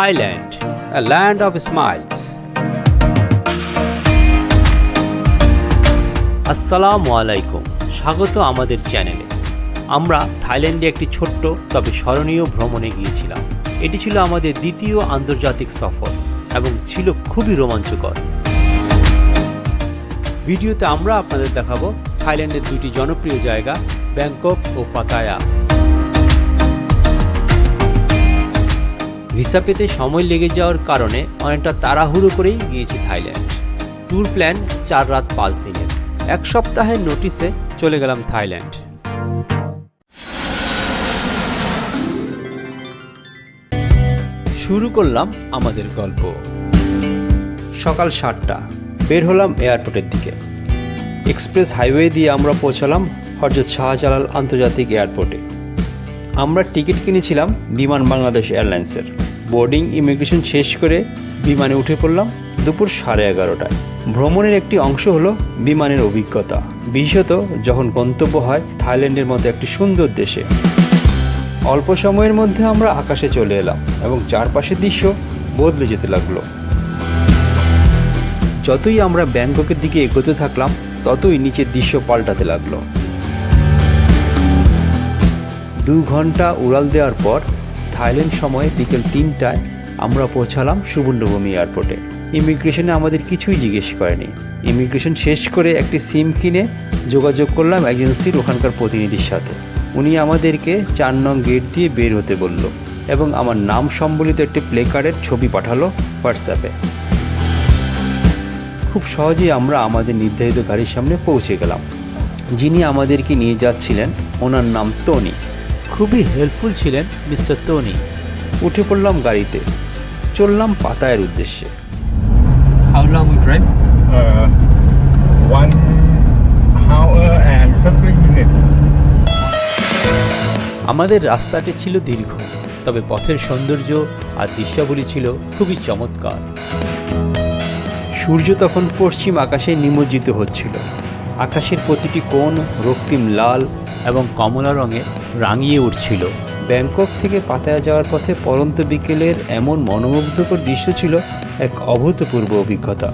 Thailand, a land of smiles. আসসালামু আলাইকুম স্বাগত আমাদের চ্যানেলে আমরা থাইল্যান্ডে একটি ছোট্ট তবে স্মরণীয় ভ্রমণে গিয়েছিলাম। এটি ছিল আমাদের দ্বিতীয় আন্তর্জাতিক সফর এবং ছিল খুবই রোমাঞ্চকর। ভিডিওতে আমরা আপনাদের দেখাবো থাইল্যান্ডের দুটি জনপ্রিয় জায়গা ব্যাংকক ও পাতায়া ভিসা পেতে সময় লেগে যাওয়ার কারণে অনেকটা তাড়াহুড়ো করেই গিয়েছি থাইল্যান্ড। ট্যুর প্ল্যান চার রাত পাঁচ দিনের। এক সপ্তাহের নোটিসে চলে গেলাম থাইল্যান্ড। শুরু করলাম আমাদের গল্প। সকাল সাতটা, বের হলাম এয়ারপোর্টের দিকে। এক্সপ্রেস হাইওয়ে দিয়ে আমরা পৌঁছালাম হরজত শাহজালাল আন্তর্জাতিক এয়ারপোর্টে। আমরা টিকিট কিনেছিলাম বিমান বাংলাদেশ এয়ারলাইন্সের। বোর্ডিং ইমিগ্রেশন শেষ করে বিমানে উঠে পড়লাম দুপুর সাড়ে এগারোটায়। ভ্রমণের একটি অংশ হলো বিমানের অভিজ্ঞতা। বিশেষত যখন গন্তব্য হয় থাইল্যান্ডের মতো একটি সুন্দর দেশে। অল্প সময়ের মধ্যে আমরা আকাশে চলে এলাম এবং চারপাশের দৃশ্য বদলে যেতে লাগল। যতই আমরা ব্যাংককের দিকে এগোতে থাকলাম, ততই নিচের দৃশ্য পাল্টাতে লাগল। দু ঘণ্টা উড়াল দেওয়ার পর থাইল্যান্ড সময়ে বিকেল তিনটায় আমরা পৌঁছালাম সুবর্ণভূমি এয়ারপোর্টে। ইমিগ্রেশনে আমাদের কিছুই জিজ্ঞেস করেনি। ইমিগ্রেশন শেষ করে একটি সিম কিনে যোগাযোগ করলাম এজেন্সির ওখানকার প্রতিনিধির সাথে। উনি আমাদেরকে চার নং গেট দিয়ে বের হতে বলল এবং আমার নাম সম্বলিত একটি প্লে কার্ডের ছবি পাঠালো হোয়াটসঅ্যাপে। খুব সহজেই আমরা আমাদের নির্ধারিত গাড়ির সামনে পৌঁছে গেলাম। যিনি আমাদেরকে নিয়ে যাচ্ছিলেন, ওনার নাম টনি খুবই হেল্পফুল ছিলেন মিস্টার টনি উঠে পড়লাম গাড়িতে। চললাম পাতায়ের উদ্দেশ্যে। How long we drive uh, one hour and 15 minutes. আমাদের রাস্তাটি ছিল দীর্ঘ তবে পথের সৌন্দর্য আর দৃশ্যাবলী ছিল খুবই চমৎকার। সূর্য তখন পশ্চিম আকাশে নিমজ্জিত হচ্ছিল। আকাশের প্রতিটি কোণ রক্তিম লাল এবং কমলা রঙে রাঙিয়ে উঠছিল। ব্যাংকক থেকে পাতায়া যাওয়ার পথে পরন্ত বিকেলের এমন মনোমুগ্ধকর দৃশ্য ছিল এক অভূতপূর্ব অভিজ্ঞতা।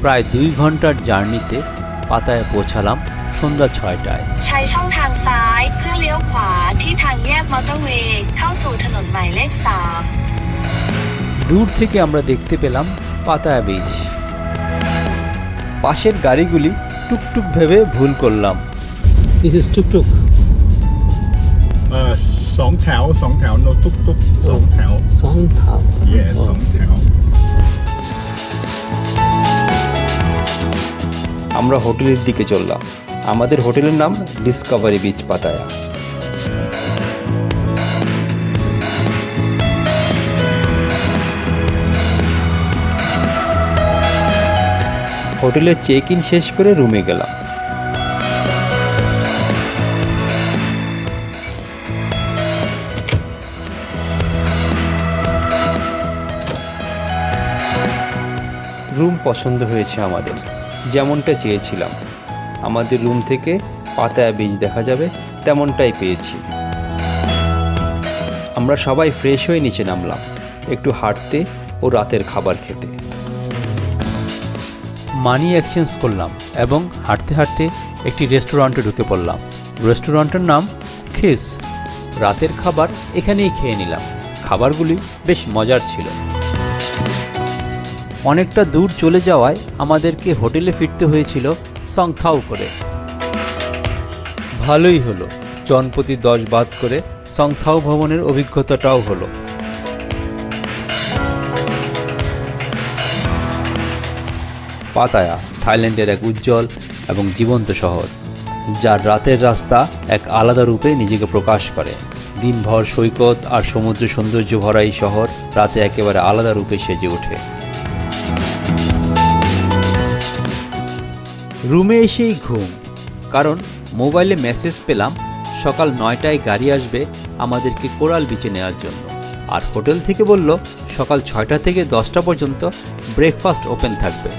প্রায় দুই ঘণ্টার জার্নিতে পাতায় পৌঁছালাম সন্ধ্যা ছয়টায়। দূর থেকে আমরা দেখতে পেলাম পাতায়া বীচ পাশের গাড়িগুলি টুকটুক ভেবে ভুল করলাম this is tuktuk Uh, สองแถวสองแถว no ตุ๊กตุ๊กสองแถว song yes สองแถว আমরা হোটেলের দিকে চললাম আমাদের হোটেলের নাম ডিসকভারি বিচ পাতায়া হোটেলের চেক ইন শেষ করে রুমে গেলাম। রুম পছন্দ হয়েছে আমাদের, যেমনটা চেয়েছিলাম। আমাদের রুম থেকে পাতায়া বীজ দেখা যাবে, তেমনটাই পেয়েছি। আমরা সবাই ফ্রেশ হয়ে নিচে নামলাম, একটু হাঁটতে ও রাতের খাবার খেতে। মানি এক্সচেঞ্জ করলাম এবং হাঁটতে হাঁটতে একটি রেস্টুরেন্টে ঢুকে পড়লাম। রেস্টুরেন্টের নাম খিস। রাতের খাবার এখানেই খেয়ে নিলাম। খাবারগুলি বেশ মজার ছিল। অনেকটা দূর চলে যাওয়ায় আমাদেরকে হোটেলে ফিরতে হয়েছিল সংথাও করে। ভালোই হলো। জনপ্রতি দশ বাদ করে সংথাও ভ্রমণের অভিজ্ঞতাটাও হলো। পাতায়া, থাইল্যান্ডের এক উজ্জ্বল এবং জীবন্ত শহর, যার রাতের রাস্তা এক আলাদা রূপে নিজেকে প্রকাশ করে। দিনভর সৈকত আর সমুদ্র সৌন্দর্য ভরা এই শহর রাতে একেবারে আলাদা রূপে সেজে ওঠে। রুমে এসেই ঘুম, কারণ মোবাইলে মেসেজ পেলাম, সকাল নয়টায় গাড়ি আসবে আমাদেরকে কোরাল বিচে নেওয়ার জন্য। আর হোটেল থেকে বলল, সকাল ছয়টা থেকে দশটা পর্যন্ত ব্রেকফাস্ট ওপেন থাকবে।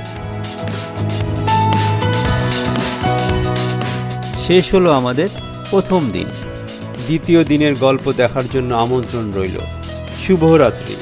শেষ হলো আমাদের প্রথম দিন। দ্বিতীয় দিনের গল্প দেখার জন্য আমন্ত্রণ রইল। শুভরাত্রি।